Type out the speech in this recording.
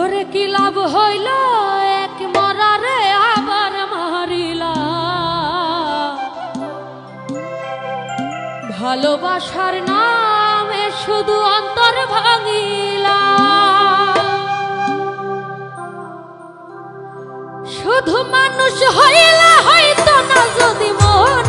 ওরে কি লাভ হইল? এক মরারে আবার মারিলা। ভালোবাসার নামে শুধু অন্তর ভাঙিলা। শুধু মানুষ হইলা হয় না যদি হয়ে